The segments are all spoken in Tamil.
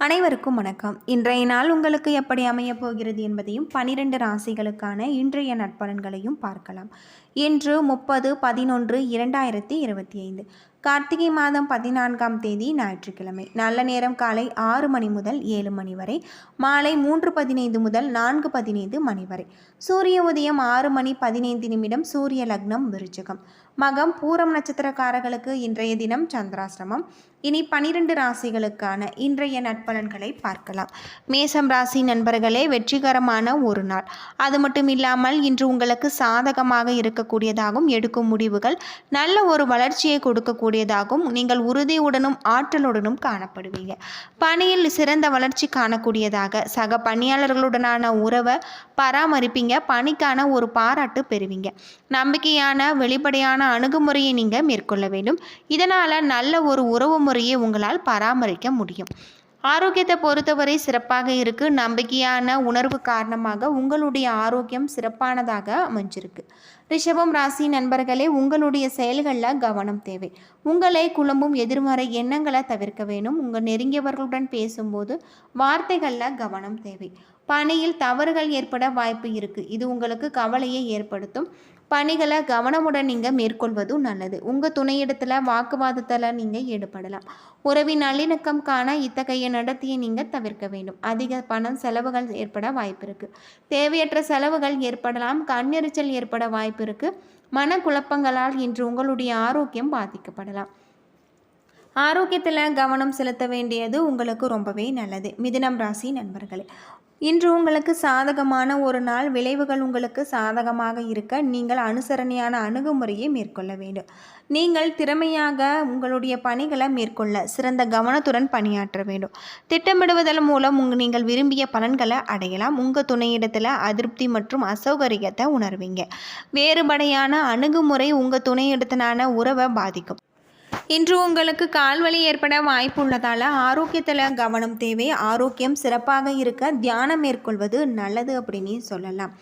அனைவருக்கும் வணக்கம். இன்றைய நாள் உங்களுக்கு எப்படி அமையப் போகிறது என்பதையும் பனிரெண்டு ராசிகளுக்கான இன்றைய நட்பலன்களையும் பார்க்கலாம். இன்று முப்பது பதினொன்று இரண்டாயிரத்தி இருபத்தி ஐந்து கார்த்திகை மாதம் பதினான்காம் தேதி ஞாயிற்றுக்கிழமை. நல்ல நேரம் காலை ஆறு மணி முதல் ஏழு மணி வரை. மாலை மூன்று பதினைந்து முதல் நான்கு பதினைந்து மணி வரை. சூரிய உதயம் ஆறு மணி பதினைந்து நிமிடம் சூரிய லக்னம் விருச்சிகம். மகம் பூரம் நட்சத்திரக்காரர்களுக்கு இன்றைய தினம் சந்திராசிரமம் இனி பனிரெண்டு ராசிகளுக்கான இன்றைய நட்பலன்களை பார்க்கலாம். மேசம் ராசி நண்பர்களே வெற்றிகரமான ஒரு நாள். அது மட்டும் இல்லாமல் இன்று உங்களுக்கு சாதகமாக இருக்கக்கூடியதாகவும் எடுக்கும் முடிவுகள் நல்ல ஒரு வளர்ச்சியை கொடுக்கக்கூடியதாகவும் நீங்கள் உறுதியுடனும் ஆற்றலுடனும் காணப்படுவீங்க. பணியில் சிறந்த வளர்ச்சி காணக்கூடியதாக சக பணியாளர்களுடனான உறவை பராமரிப்பீங்க பணிக்கான ஒரு பாராட்டு பெறுவீங்க. நம்பிக்கையான வெளிப்படையான அணுகுமுறையை நீங்கள் மேற்கொள்ள வேண்டும். இதனால் நல்ல ஒரு உறவு முறையை உங்களால் பராமரிக்க முடியும். ஆரோக்கியத்தை பொறுத்தவரை சிறப்பாக இருக்கு. நம்பிக்கையான உணர்வு காரணமாக உங்களுடைய ஆரோக்கியம் சிறப்பானதாக அமைஞ்சிருக்கு. ரிஷபம் ராசி நண்பர்களே உங்களுடைய செயல்களில் கவனம் தேவை. உங்களை குழம்பும் எதிர்மறை எண்ணங்களை தவிர்க்க வேணும் உங்கள் நெருங்கியவர்களுடன் பேசும்போது வார்த்தைகளில் கவனம் தேவை. பணியில் தவறுகள் ஏற்பட வாய்ப்பு இருக்குது இது உங்களுக்கு கவலையை ஏற்படுத்தும். பணிகளை கவனமுடன் நீங்கள் மேற்கொள்வதும் நல்லது. உங்கள் துணையிடத்தில் வாக்குவாதத்தில் நீங்கள் ஈடுபடலாம். உறவின் நல்லிணக்கம் காண இத்தகைய நடத்தியை நீங்கள் தவிர்க்க வேண்டும். அதிக பணம் செலவுகள் ஏற்பட வாய்ப்பு இருக்குது தேவையற்ற செலவுகள் ஏற்படலாம். கண்ணெரிச்சல் ஏற்பட வாய்ப்பு இருக்குது மனக்குழப்பங்களால் இன்று உங்களுடைய ஆரோக்கியம் பாதிக்கப்படலாம். ஆரோக்கியத்தில் கவனம் செலுத்த வேண்டியது உங்களுக்கு ரொம்பவே நல்லது. மிதுனம் ராசி நண்பர்களே இன்று உங்களுக்கு சாதகமான ஒரு நாள் விளைவுகள் உங்களுக்கு சாதகமாக இருக்க நீங்கள் அனுசரணையான அணுகுமுறையை மேற்கொள்ள வேண்டும். நீங்கள் திறமையாக உங்களுடைய பணிகளை மேற்கொள்ள சிறந்த கவனத்துடன் பணியாற்ற வேண்டும். திட்டமிடுவதன் மூலம் உங் நீங்கள் விரும்பிய பலன்களை அடையலாம். உங்கள் துணையிடத்தில் அதிருப்தி மற்றும் அசௌகரியத்தை உணர்வீங்க. வேறுபடையான அணுகுமுறை உங்கள் துணையிடத்தினான உறவை பாதிக்கும். இன்று உங்களுக்கு கால்வலி ஏற்பட வாய்ப்பு உள்ளதால் ஆரோக்கியத்தில் கவனம் தேவை. ஆரோக்கியம் சிறப்பாக இருக்க தியானம் மேற்கொள்வது நல்லது அப்படின்னு சொல்லலாம்.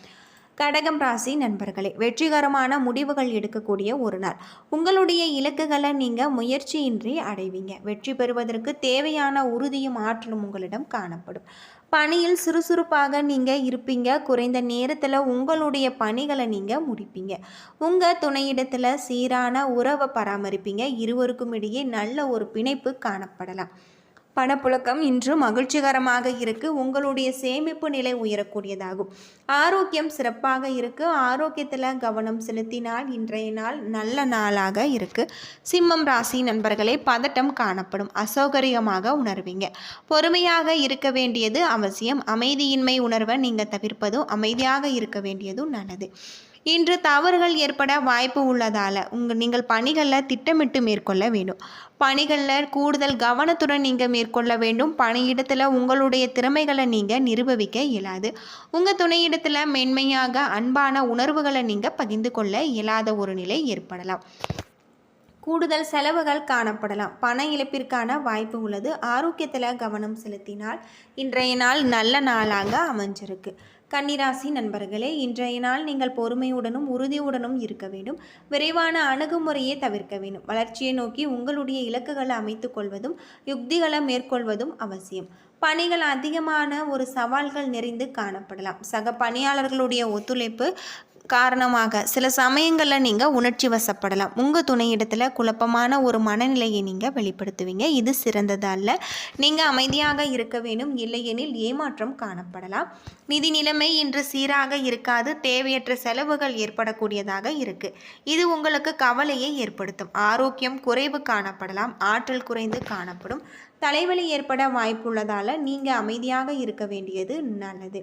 கடகம் ராசி நண்பர்களே வெற்றிகரமான முடிவுகள் எடுக்கக்கூடிய ஒரு நாள். உங்களுடைய இலக்குகளை நீங்கள் முயற்சியின்றி அடைவீங்க. வெற்றி பெறுவதற்கு தேவையான உறுதியும் ஆற்றலும் உங்களிடம் காணப்படும். பணியில் சுறுசுறுப்பாக நீங்கள் இருப்பீங்க. குறைந்த நேரத்தில் உங்களுடைய பணிகளை நீங்கள் முடிப்பீங்க. உங்கள் துணையிடத்தில் சீரான உறவை பராமரிப்பீங்க. இருவருக்கும் இடையே நல்ல ஒரு பிணைப்பு காணப்படலாம். பணப்புழக்கம் இன்று மகிழ்ச்சிகரமாக இருக்கு. உங்களுடைய சேமிப்பு நிலை உயரக்கூடியதாகும். ஆரோக்கியம் சிறப்பாக இருக்கு. ஆரோக்கியத்தில் கவனம் செலுத்தினால் இன்றைய நாள் நல்ல நாளாக இருக்கு. சிம்மம் ராசி நண்பர்களே பதட்டம் காணப்படும். அசௌகரியமாக உணர்வீங்க. பொறுமையாக இருக்க வேண்டியது அவசியம். அமைதியின்மை உணர்வை நீங்கள் தவிர்ப்பதும் அமைதியாக இருக்க வேண்டியதும் நல்லது. இன்று தவறுகள் ஏற்பட வாய்ப்பு உள்ளதால் உங்கள் நீங்கள் பணிகளில் திட்டமிட்டு மேற்கொள்ள வேண்டும். பணிகளில் கூடுதல் கவனத்துடன் நீங்கள் மேற்கொள்ள வேண்டும். பணியிடத்தில் உங்களுடைய திறமைகளை நீங்கள் நிரூபிக்க இயலாது. உங்கள் துணையிடத்தில் மென்மையாக அன்பான உணர்வுகளை நீங்கள் பகிர்ந்து கொள்ள இயலாத ஒரு நிலை ஏற்படலாம். கூடுதல் செலவுகள் காணப்படலாம். பண இழப்பிற்கான வாய்ப்பு உள்ளது. ஆரோக்கியத்தில் கவனம் செலுத்தினால் இன்றைய நாள் நல்ல நாளாக அமைஞ்சிருக்கு. கன்னிராசி நண்பர்களே இன்றைய நாள் நீங்கள் பொறுமையுடனும் உறுதியுடனும் இருக்க வேண்டும். விரைவான அணுகுமுறையை தவிர்க்க வேண்டும். வளர்ச்சியை நோக்கி உங்களுடைய இலக்குகளை அமைத்து கொள்வதும் யுக்திகளை மேற்கொள்வதும் அவசியம். பணிகள் அதிகமான ஒரு சவால்கள் நிறைந்து காணப்படலாம். சக பணியாளர்களுடைய ஒத்துழைப்பு காரணமாக சில சமயங்களில் நீங்கள் உணர்ச்சி வசப்படலாம். உங்கள் துணையிடத்தில் குழப்பமான ஒரு மனநிலையை நீங்கள் வெளிப்படுத்துவீங்க. இது சிறந்தது அல்ல. நீங்கள் அமைதியாக இருக்க வேண்டும் இல்லையெனில் ஏமாற்றம் காணப்படலாம். நிதி நிலைமை இன்று சீராக இருக்காது. தேவையற்ற செலவுகள் ஏற்படக்கூடியதாக இருக்குது இது உங்களுக்கு கவலையை ஏற்படுத்தும். ஆரோக்கியம் குறைவு காணப்படலாம். ஆற்றல் குறைந்து காணப்படும். தலைவலி ஏற்பட வாய்ப்புள்ளதால் நீங்கள் அமைதியாக இருக்க வேண்டியது நல்லது.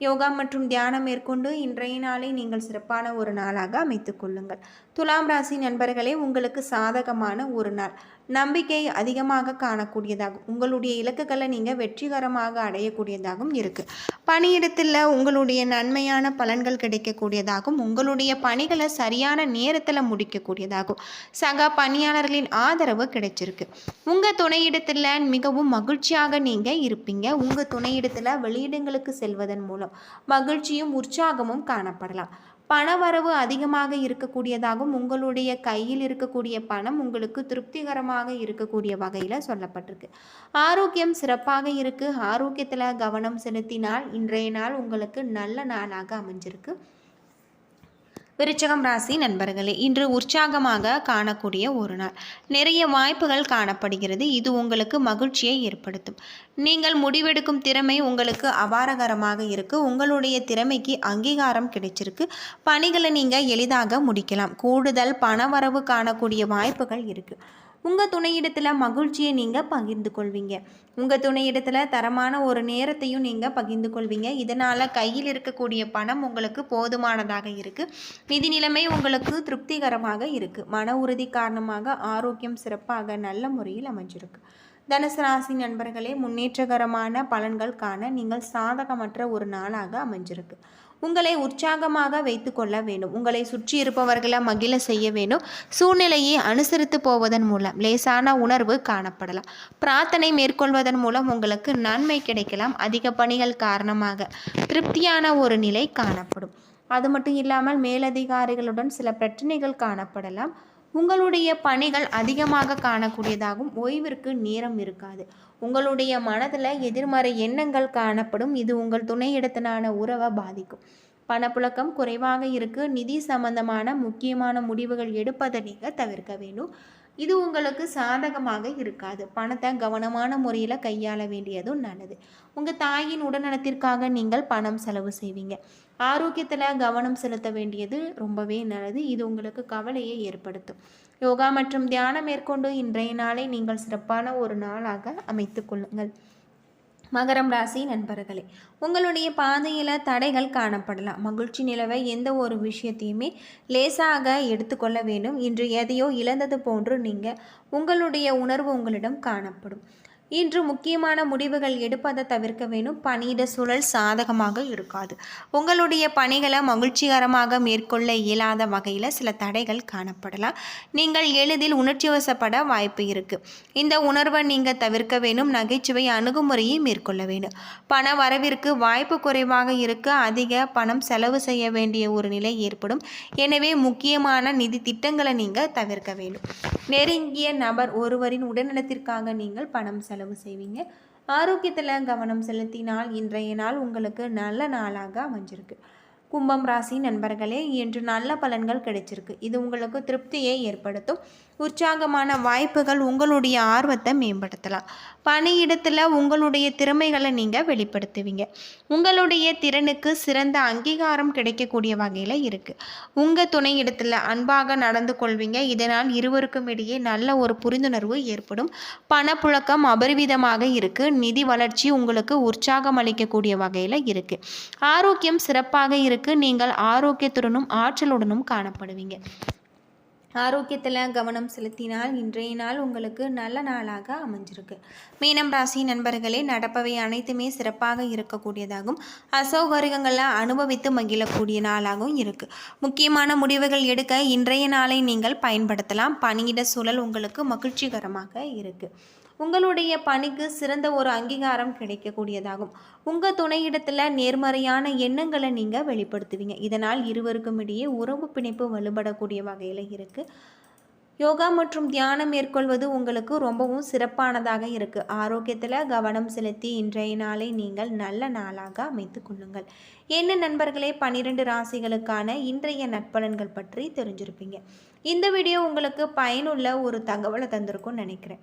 யோகா மற்றும் தியானம் மேற்கொண்டு இன்றைய நாளை நீங்கள் சிறப்பான ஒரு நாளாக அமைத்துக் கொள்ளுங்கள். துலாம் ராசி நண்பர்களே உங்களுக்கு சாதகமான ஒரு நாள். நம்பிக்கை அதிகமாக காணக்கூடியதாகும். உங்களுடைய இலக்குகளை நீங்கள் வெற்றிகரமாக அடையக்கூடியதாகவும் இருக்குது பணியிடத்தில் உங்களுடைய நன்மையான பலன்கள் கிடைக்கக்கூடியதாகும். உங்களுடைய பணிகளை சரியான நேரத்தில் முடிக்கக்கூடியதாகும். சக பணியாளர்களின் ஆதரவு கிடைச்சிருக்கு. உங்கள் துணையிடத்தில் மிகவும் மகிழ்ச்சியாக நீங்கள் இருப்பீங்க. உங்கள் துணையிடத்தில் வெளியிடங்களுக்கு செல்வதன் மூலம் மகிழ்ச்சியும் உற்சாகமும் காணப்படலாம். பணவரவு அதிகமாக இருக்கக்கூடியதாகவும் உங்களுடைய கையில் இருக்கக்கூடிய பணம் உங்களுக்கு திருப்திகரமாக இருக்கக்கூடிய வகையில் சொல்லப்பட்டிருக்கு. ஆரோக்கியம் சிறப்பாக இருக்குது ஆரோக்கியத்தில் கவனம் செலுத்தினால் இன்றைய நாள் உங்களுக்கு நல்ல நாளாக அமைஞ்சிருக்கு. விருச்சகம் ராசி நண்பர்களே இன்று உற்சாகமாக காணக்கூடிய ஒரு நாள். நிறைய வாய்ப்புகள் காணப்படுகிறது. இது உங்களுக்கு மகிழ்ச்சியை ஏற்படுத்தும். நீங்கள் முடிவெடுக்கும் திறமை உங்களுக்கு அபாரகரமாக இருக்கு. உங்களுடைய திறமைக்கு அங்கீகாரம் கிடைச்சிருக்கு. பணிகளை நீங்கள் எளிதாக முடிக்கலாம். கூடுதல் பணவரவு காணக்கூடிய வாய்ப்புகள் இருக்குது உங்கள் துணையிடத்தில் மகிழ்ச்சியை நீங்கள் பகிர்ந்து கொள்வீங்க உங்கள் துணையிடத்தில் தரமான ஒரு நேரத்தையும் நீங்கள் பகிர்ந்து கொள்வீங்க இதனால் கையில் இருக்கக்கூடிய பணம் உங்களுக்கு போதுமானதாக இருக்குது நிதி நிலைமை உங்களுக்கு திருப்திகரமாக இருக்குது மன உறுதி காரணமாக ஆரோக்கியம் சிறப்பாக நல்ல முறையில் அமைஞ்சிருக்கு. தனுசு ராசி நண்பர்களே முன்னேற்றகரமான பலன்கள் காண நீங்கள் சாதகமற்ற ஒரு நாளாக அமைஞ்சிருக்கு. உங்களை உற்சாகமாக வைத்து கொள்ள வேண்டும். உங்களை சுற்றி இருப்பவர்களை மகிழ செய்ய வேண்டும். சூழ்நிலையை அனுசரித்து போவதன் மூலம் லேசான உணர்வு காணப்படலாம். பிரார்த்தனை மேற்கொள்வதன் மூலம் உங்களுக்கு நன்மை கிடைக்கலாம். அதிக பணிகள் காரணமாக திருப்தியான ஒரு நிலை காணப்படும். அது மட்டும் இல்லாமல் மேலதிகாரிகளுடன் சில பிரச்சனைகள் காணப்படலாம். உங்களுடைய பணிகள் அதிகமாக காணக்கூடியதாகவும் ஓய்விற்கு நேரம் இருக்காது. உங்களுடைய மனதில் எதிர்மறை எண்ணங்கள் காணப்படும். இது உங்கள் துணையிடத்தினான உறவை பாதிக்கும். பணப்புழக்கம் குறைவாக இருக்கு. நிதி சம்பந்தமான முக்கியமான முடிவுகள் எடுப்பதை நீங்கள் தவிர்க்க வேண்டும். இது உங்களுக்கு சாதகமாக இருக்காது. பணத்தை கவனமான முறையில் கையாள வேண்டியதும் நல்லது. உங்கள் தாயின் உடல்நலத்திற்காக நீங்கள் பணம் செலவு செய்வீங்க. ஆரோக்கியத்தில் கவனம் செலுத்த வேண்டியது ரொம்பவே நல்லது. இது உங்களுக்கு கவலையை ஏற்படுத்தும். யோகா மற்றும் தியானம் மேற்கொண்டு இன்றைய நாளை நீங்கள் சிறப்பான ஒரு நாளாக அமைத்து கொள்ளுங்கள். மகரம் ராசி நண்பர்களே உங்களுடைய பாதையில் தடைகள் காணப்படலாம். மகிழ்ச்சி நிலவை எந்த ஒரு விஷயத்தையுமே லேசாக எடுத்துக்கொள்ள வேண்டும். இன்று எதையோ இழந்தது போன்று நீங்கள் உங்களுடைய உணர்வு உங்களிடம் காணப்படும். இன்று முக்கியமான முடிவுகள் எடுப்பதை தவிர்க்க வேணும். பணியிட சூழல் சாதகமாக இருக்காது. உங்களுடைய பணிகளை மகிழ்ச்சிகரமாக மேற்கொள்ள இயலாத வகையில் சில தடைகள் காணப்படலாம். நீங்கள் எளிதில் உணர்ச்சி வசப்பட வாய்ப்பு இருக்குது இந்த உணர்வை நீங்கள் தவிர்க்க வேணும். நகைச்சுவை அணுகுமுறையை மேற்கொள்ள வேணும். பண வரவிற்கு வாய்ப்பு குறைவாக இருக்க. அதிக பணம் செலவு செய்ய வேண்டிய ஒரு நிலை ஏற்படும். எனவே முக்கியமான நிதி திட்டங்களை நீங்கள் தவிர்க்க வேண்டும் நெருங்கிய நபர் ஒருவரின் உடல்நலத்திற்காக நீங்கள் பணம் செலவு செலவு செய்வீங்க. ஆரோக்கியத்தில் கவனம் செலுத்தினால் இன்றைய நாள் உங்களுக்கு நல்ல நாளாக அமைஞ்சிருக்கு. கும்பம் ராசி நண்பர்களே இன்று நல்ல பலன்கள் கிடைச்சிருக்கு. இது உங்களுக்கு திருப்தியை ஏற்படுத்தும். உற்சாகமான வாய்ப்புகள் உங்களுடைய ஆர்வத்தை மேம்படுத்தலாம். பணியிடத்தில் உங்களுடைய திறமைகளை நீங்கள் வெளிப்படுத்துவீங்க. உங்களுடைய திறனுக்கு சிறந்த அங்கீகாரம் கிடைக்கக்கூடிய வகையில் இருக்குது உங்கள் துணையிடத்தில் அன்பாக நடந்து கொள்வீங்க. இதனால் இருவருக்கும் இடையே நல்ல ஒரு புரிந்துணர்வு ஏற்படும். பணப்புழக்கம் அபரிவிதமாக இருக்குது நிதி வளர்ச்சி உங்களுக்கு உற்சாகம் அளிக்கக்கூடிய வகையில் இருக்குது ஆரோக்கியம் சிறப்பாக இருக்குது நீங்கள் ஆரோக்கியத்துடனும் ஆற்றலுடனும் காணப்படுவீங்க. ஆரோக்கியத்தில் கவனம் செலுத்தினால் இன்றைய நாள் உங்களுக்கு நல்ல நாளாக அமைஞ்சிருக்கு. மீனம் ராசி நண்பர்களே நடப்பவை அனைத்துமே சிறப்பாக இருக்கக்கூடியதாகவும் அசௌகரியங்களை அனுபவித்து மகிழக்கூடிய நாளாகவும் இருக்குது முக்கியமான முடிவுகள் எடுக்க இன்றைய நாளை நீங்கள் பயன்படுத்தலாம். பணியிட சூழல் உங்களுக்கு மகிழ்ச்சிகரமாக இருக்குது உங்களுடைய பணிக்கு சிறந்த ஒரு அங்கீகாரம் கிடைக்கக்கூடியதாகும். உங்கள் துணையிடத்தில் நேர்மறையான எண்ணங்களை நீங்கள் வெளிப்படுத்துவீங்க. இதனால் இருவருக்கும் இடையே உறவு பிணைப்பு வலுப்படக்கூடிய வகையில் இருக்குது யோகா மற்றும் தியானம் மேற்கொள்வது உங்களுக்கு ரொம்பவும் சிறப்பானதாக இருக்குது ஆரோக்கியத்தில் கவனம் செலுத்தி இன்றைய நாளை நீங்கள் நல்ல நாளாக அமைத்து கொள்ளுங்கள். என்ன நண்பர்களே பன்னிரெண்டு ராசிகளுக்கான இன்றைய நட்பலன்கள் பற்றி தெரிஞ்சிருப்பீங்க. இந்த வீடியோ உங்களுக்கு பயனுள்ள ஒரு தகவலை தந்திருக்கும்னு நினைக்கிறேன்.